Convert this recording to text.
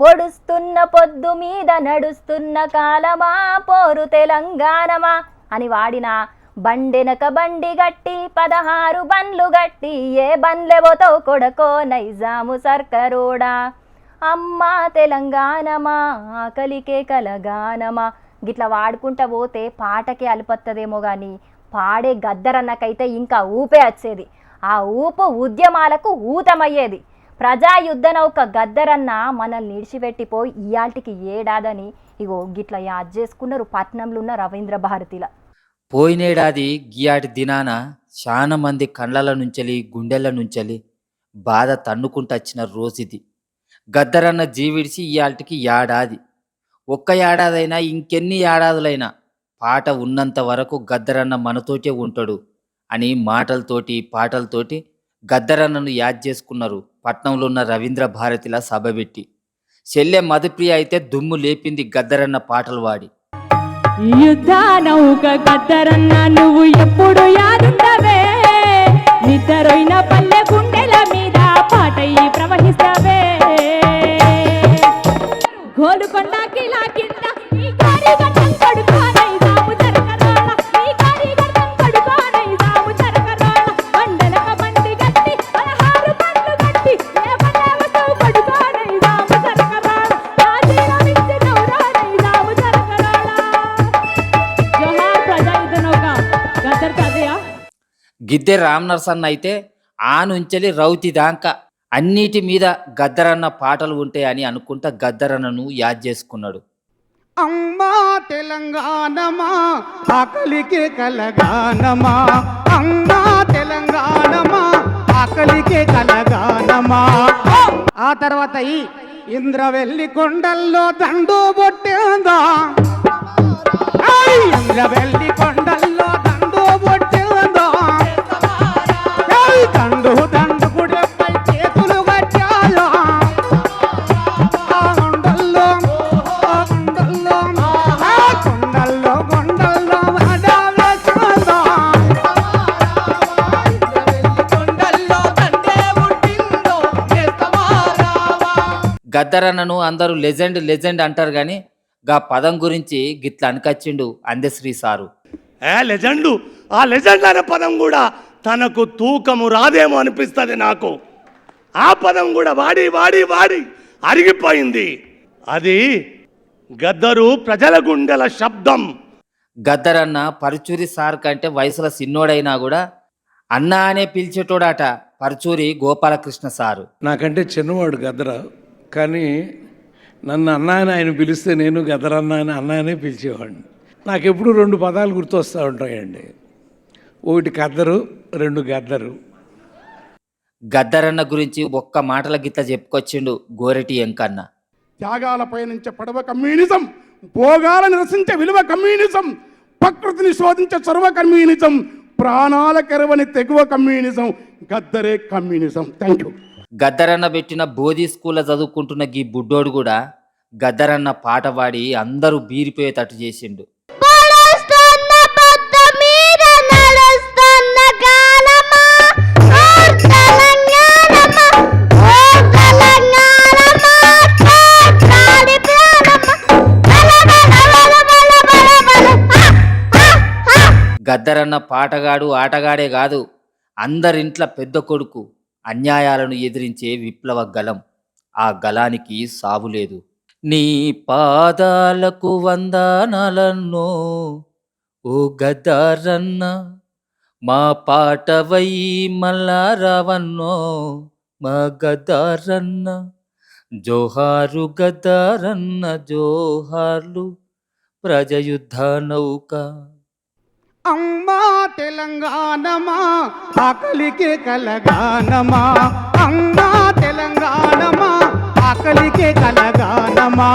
పొడుస్తున్న పొద్దు మీద నడుస్తున్న కాలమా? పోరు తెలంగాణమా? అని వాడిన బండెనక బండి గట్టి పదహారు బండ్లు గట్టి ఏ బండ్లెవతో కొడకో నైజాము సర్కరోడా? అమ్మా తెలంగాణమా ఆకలికే కలగానమా? గిట్లా వాడుకుంటా పోతే పాటకే అలిపత్తదేమో కానీ పాడే గద్దరన్నకైతే ఇంకా ఊపే వచ్చేది. ఆ ఊపు ఉద్యమాలకు ఊతమయ్యేది. ప్రజా యుద్ధ నౌక గద్దరన్న మనల్ని నిడిచిపెట్టిపోయి ఇయాల్టికి ఏడాదని ఇగో గిట్లా యాద్ చేసుకున్నారు పట్నంలో ఉన్న రవీంద్ర భారతిల. పోయినేడాది గియాటి దినాన చాలా మంది కండ్ల నుంచెలి గుండెల నుంచెలి బాధ తన్నుకుంటొచ్చిన రోజుది. గద్దరన్న జీవిడిచి ఇయాల్టికి ఏడాది ఒక్క ఏడాదైనా ఇంకెన్ని ఏడాదులైనా పాట ఉన్నంత వరకు గద్దరన్న మనతోటే ఉంటాడు అని మాటలతోటి పాటలతోటి గద్దరన్నను యాద్ చేసుకున్నారు. పట్నంలో ఉన్న రవీంద్ర భారతిలా సభ పెట్టి. చెల్లె మధుప్రియ అయితే దుమ్ము లేపింది గద్దరన్న పాటలు వాడి. యుద్ధ గద్దరన్న నువ్వు ఎప్పుడు యాదుండవే? నిద్రైన పల్లె గుండెల మీద పాటయి ప్రవహిస్తావే? గోలుకొండ కిలా కింద గిద్దె రామ్ నరసన్న అయితే ఆ నుంచెలి రౌతి దాకా అన్నిటి మీద గద్దరన్న పాటలు ఉంటాయని అనుకుంటా గద్దరన్నను యాద్ చేసుకున్నాడు. అమ్మా తెలంగాణమా ఆకలికి కలగానమా? అమ్మా తెలంగాణమా ఆకలికి కలగానమా? ఆ తర్వాత ఈ ఇంద్రవెల్లి కొండల్లో దండు బొట్టిందా? ఇంద్రవెల్లి కొండల్లో గద్దరన్నను అందరూ లెజెండ్ లెజెండ్ అంటారు కానీ గా పదం గురించి గిట్ల అనకచ్చిండు అందశ్రీ సారు. ఏ లెజెండు? ఆ లెజెండ్ అనే పదం కూడా తనకు తూకము రాదేమో అనిపిస్తుంది నాకు. ఆ పదం కూడా వాడి వాడి వాడి అరిగిపోయింది. అది గద్దరు ప్రజల గుండెల శబ్దం. గద్దరన్న పరుచూరి సార్ కంటే వయసులో సిన్నోడైనా కూడా అన్నా అనే పిలిచేటోడాట పరుచూరి గోపాలకృష్ణ సారు. నాకంటే చిన్నవాడు గద్దర? కానీ నన్ను అన్న అని ఆయన పిలిస్తే నేను గద్దరన్న అని అన్న అనే పిలిచేవాడిని. నాకు ఎప్పుడు రెండు పదాలు గుర్తొస్తూ ఉంటాయండి. ఒకటి గద్దరు రెండు గద్దరు. గద్దరన్న గురించి ఒక్క మాటల గిట్ల చెప్పుకొచ్చిండు గోరెటి ఎంకన్న. త్యాగాలపై నుంచే పడవ కమ్యూనిజం భోగాల నిరసించే విలువ కమ్యూనిజం ప్రకృతిని శోధించే చొరవ కమ్యూనిజం ప్రాణాల కెరవని తెగువ కమ్యూనిజం గద్దరే కమ్యూనిజం. థ్యాంక్ యూ గద్దరన్న పెట్టిన బోధి స్కూల్లో చదువుకుంటున్న గీ బుడ్డోడు కూడా గద్దరన్న పాట పాడి అందరూ బీరిపోయేటట్టు చేసిండు. గద్దరన్న పాటగాడు ఆటగాడే కాదు అందరింట్ల పెద్ద కొడుకు. అన్యాయాలను ఎదిరించే విప్లవ గలం ఆ గలానికి సావులేదు నీ పాదాలకు వందనాలన్నో ఓ గద్దరన్న మా పాటవై మల్లారావన్నో మా గద్దరన్న జోహారు గద్దరన్న జోహార్లు ప్రజయుద్ధ నౌక. అమ్మా తెలంగాణమా ఆకలికి కలగానమా? అమ్మా తెలంగాణమా ఆకలికి కలగానమా?